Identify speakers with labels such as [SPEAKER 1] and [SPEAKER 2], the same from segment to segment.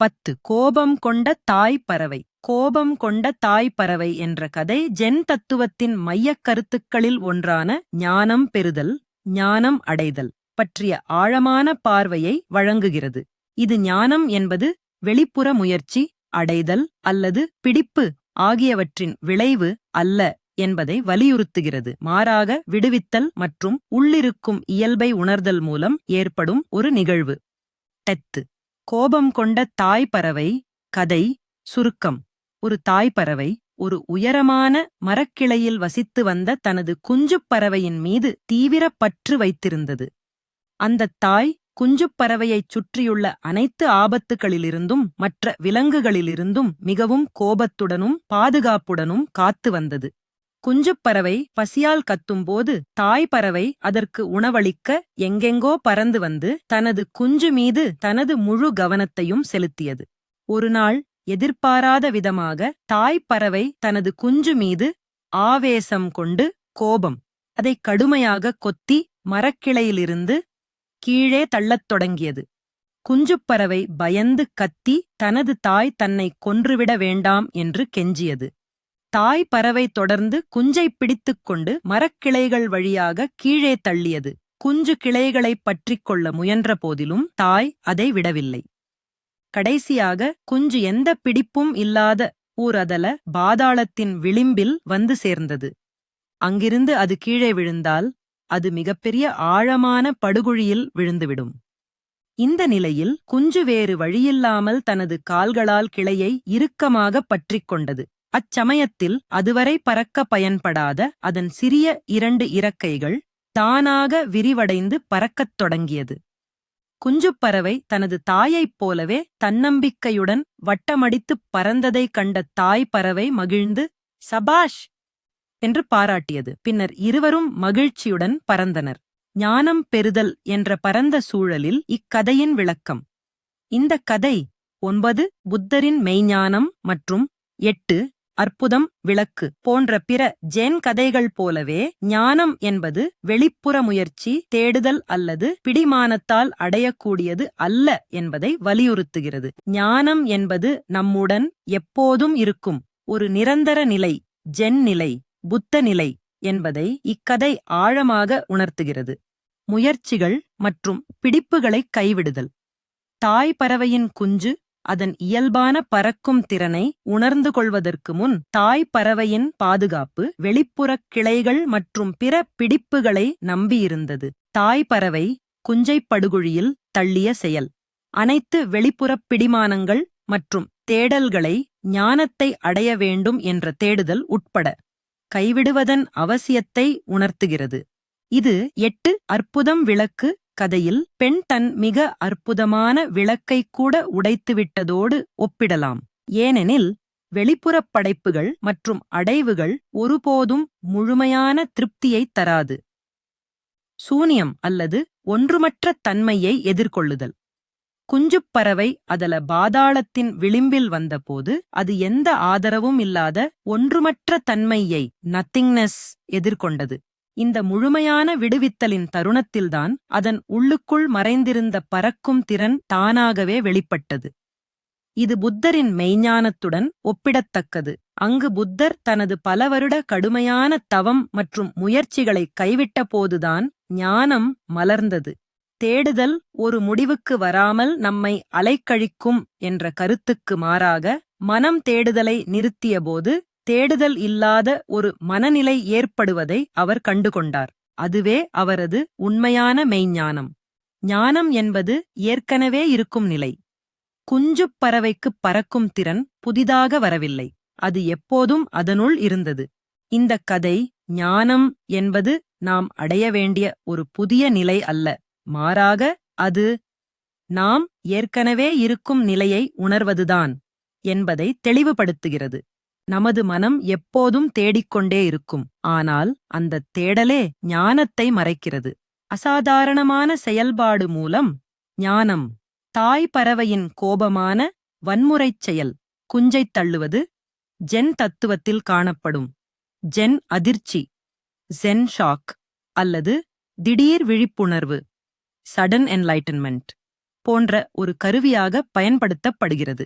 [SPEAKER 1] பத்து. கோபம் கொண்ட தாய் பறவை கோபம் கொண்ட தாய் பறவை என்ற கதை ஜென் தத்துவத்தின் மையக் கருத்துக்களில் ஒன்றான ஞானம் பெறுதல் ஞானம் அடைதல் பற்றிய ஆழமான பார்வையை வழங்குகிறது. இது ஞானம் என்பது வெளிப்புற முயற்சி அடைதல் அல்லது பிடிப்பு ஆகியவற்றின் விளைவு அல்ல என்பதை வலியுறுத்துகிறது. மாறாக விடுவித்தல் மற்றும் உள்ளிருக்கும் இயல்பை உணர்தல் மூலம் ஏற்படும் ஒரு நிகழ்வு. டெத்து. கோபம் கொண்ட தாய் பறவை கதை சுருக்கம். ஒரு தாய் பறவை ஒரு உயரமான மரக்கிளையில் வசித்து வந்த தனது குஞ்சுப் பறவையின் மீது தீவிர பற்று வைத்திருந்தது. அந்தத் தாய் குஞ்சுப் பறவையைச் சுற்றியுள்ள அனைத்து ஆபத்துகளிலிருந்தும் மற்ற விலங்குகளிலிருந்தும் மிகவும் கோபத்துடனும் பாதுகாப்புடனும் காத்து வந்தது. குஞ்சுப்பறவை பசியால் கத்தும்போது தாய் பறவை அதற்கு உணவளிக்க எங்கெங்கோ பறந்து வந்து தனது குஞ்சு மீது தனது முழு கவனத்தையும் செலுத்தியது. ஒருநாள் எதிர்பாராத விதமாக தாய் பறவை தனது குஞ்சு மீது ஆவேசம் கொண்டு கோபம் அதை கடுமையாக கொத்தி மரக்கிளையிலிருந்து கீழே தள்ளத் தொடங்கியது. குஞ்சுப் பறவை பயந்து கத்தி தனது தாய் தன்னை கொன்றுவிட வேண்டாம் என்று கெஞ்சியது. தாய் பறவை தொடர்ந்து குஞ்சைப் பிடித்துக் கொண்டு மரக்கிளைகள் வழியாக கீழே தள்ளியது. குஞ்சு கிளைகளைப் பற்றிக் கொள்ள முயன்ற போதிலும் தாய் அதை விடவில்லை. கடைசியாக குஞ்சு எந்த பிடிப்பும் இல்லாத ஊரதல பாதாளத்தின் விளிம்பில் வந்து சேர்ந்தது. அங்கிருந்து அது கீழே விழுந்தால் அது மிகப்பெரிய ஆழமான படுகுழியில் விழுந்துவிடும். இந்த நிலையில் குஞ்சு வேறு வழியில்லாமல் தனது கால்களால் கிளையை இறுக்கமாக பற்றிக் கொண்டது. அச்சமயத்தில் அதுவரை பறக்க பயன்படாத அதன் சிறிய இரண்டு இறக்கைகள் தானாக விரிவடைந்து பறக்கத் தொடங்கியது. குஞ்சுப் பறவை தனது தாயைப் போலவே தன்னம்பிக்கையுடன் வட்டமடித்துப் பறந்ததைக் கண்ட தாய் பறவை மகிழ்ந்து சபாஷ்! என்று பாராட்டியது. பின்னர் இருவரும் மகிழ்ச்சியுடன் பறந்தனர். ஞானம் பெறுதல் என்ற பரந்த சூழலில் இக்கதையின் விளக்கம். இந்த கதை ஒன்பது புத்தரின் மெய்ஞானம் மற்றும் எட்டு அற்புதம் விளக்கு போன்ற பிற ஜென் கதைகள் போலவே ஞானம் என்பது வெளிப்புற முயற்சி தேடுதல் அல்லது பிடிமானத்தால் அடையக்கூடியது அல்ல என்பதை வலியுறுத்துகிறது. ஞானம் என்பது நம்முடன் எப்போதும் இருக்கும் ஒரு நிரந்தர நிலை ஜென் நிலை புத்த நிலை என்பதை இக்கதை ஆழமாக உணர்த்துகிறது. முயற்சிகள் மற்றும் பிடிப்புகளை கைவிடுதல். தாய் பறவையின் குஞ்சு அதன் இயல்பான பறக்கும் திறனை உணர்ந்து கொள்வதற்கு முன் தாய் பறவையின் பாதுகாப்பு வெளிப்புறக் கிளைகள் மற்றும் பிற பிடிப்புகளை நம்பியிருந்தது. தாய் பறவை குஞ்சைப் படுகுழியில் தள்ளிய செயல். அனைத்து வெளிப்புறப் பிடிமானங்கள் மற்றும் தேடல்களை ஞானத்தை அடைய வேண்டும் என்ற தேடுதல் உட்பட கைவிடுவதன் அவசியத்தை உணர்த்துகிறது. இது எட்டு அற்புதம் விளக்கு கதையில் பெண் தன் மிக அற்புதமான விளக்கை கூட உடைத்துவிட்டதோடு ஒப்பிடலாம். ஏனெனில் வெளிப்புறப் படைப்புகள் மற்றும் அடைவுகள் ஒருபோதும் முழுமையான திருப்தியைத் தராது. சூனியம் அல்லது ஒன்றுமற்ற தன்மையை எதிர்கொள்ளுதல். குஞ்சுப் பறவை அதல பாதாளத்தின் விளிம்பில் வந்தபோது அது எந்த ஆதரவும் இல்லாத ஒன்றுமற்ற தன்மையை நத்திங்னஸ் எதிர்கொண்டது. இந்த முழுமையான விடுவித்தலின் தருணத்தில்தான் அதன் உள்ளுக்குள் மறைந்திருந்த பறக்கும் திறன் தானாகவே வெளிப்பட்டது. இது புத்தரின் மெய்ஞானத்துடன் ஒப்பிடத்தக்கது. அங்கு புத்தர் தனது பல வருட கடுமையான தவம் மற்றும் முயற்சிகளை கைவிட்ட போதுதான் ஞானம் மலர்ந்தது. தேடுதல் ஒரு முடிவுக்கு வராமல் நம்மை அலைக்கழிக்கும் என்ற கருத்துக்கு மாறாக மனம் தேடுதலை நிறுத்தியபோது தேடுதல் இல்லாத ஒரு மனநிலை ஏற்படுவதை அவர் கண்டுகொண்டார். அதுவே அவரது உண்மையான மெய்ஞானம். ஞானம் என்பது ஏற்கனவே இருக்கும் நிலை. குஞ்சுப் பறவைக்குப் பறக்கும் திறன் புதிதாக வரவில்லை. அது எப்போதும் அதனுள் இருந்தது. இந்த கதை ஞானம் என்பது நாம் அடைய வேண்டிய ஒரு புதிய நிலை அல்ல. மாறாக அது நாம் ஏற்கனவே இருக்கும் நிலையை உணர்வதுதான் என்பதை தெளிவுபடுத்துகிறது. நமது மனம் எப்போதும் தேடிக்கொண்டே இருக்கும். ஆனால் அந்த தேடலே ஞானத்தை மறைக்கிறது. அசாதாரணமான செயல்பாடு மூலம் ஞானம் தாய் பறவையின் கோபமான வன்முறைச் செயல் குஞ்சைத் தள்ளுவது ஜென் தத்துவத்தில் காணப்படும். ஜென் அதிர்ச்சி ஜென் ஷாக் அல்லது திடீர் விழிப்புணர்வு சடன் என்லைட்டன்மெண்ட் போன்ற ஒரு கருவியாக பயன்படுத்தப்படுகிறது.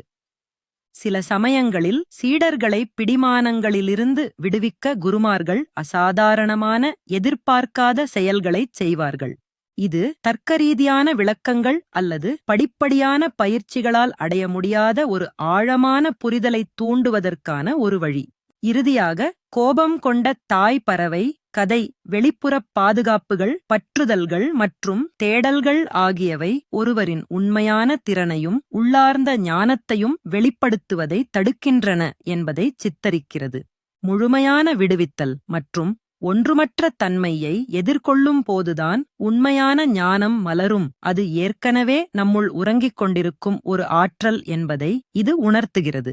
[SPEAKER 1] சில சமயங்களில் சீடர்களை பிடிமானங்களிலிருந்து விடுவிக்க குருமார்கள் அசாதாரணமான எதிர்பார்க்காத செயல்களைச் செய்வார்கள். இது தர்க்கரீதியான விளக்கங்கள் அல்லது படிப்படியான பயிற்சிகளால் அடைய முடியாத ஒரு ஆழமான புரிதலைத் தூண்டுவதற்கான ஒரு வழி. இறுதியாக கோபம் கொண்ட தாய் பறவை கதை வெளிப்புறப் பாதுகாப்புகள் பற்றுதல்கள் மற்றும் தேடல்கள் ஆகியவை ஒருவரின் உண்மையான திறனையும் உள்ளார்ந்த ஞானத்தையும் வெளிப்படுத்துவதை தடுக்கின்றன என்பதை சித்தரிக்கிறது. முழுமையான விடுவித்தல் மற்றும் ஒன்றுமற்ற தன்மையை எதிர்கொள்ளும் போதுதான் உண்மையான ஞானம் மலரும். அது ஏற்கனவே நம்முள் உறங்கிக் கொண்டிருக்கும் ஒரு ஆற்றல் என்பதை இது உணர்த்துகிறது.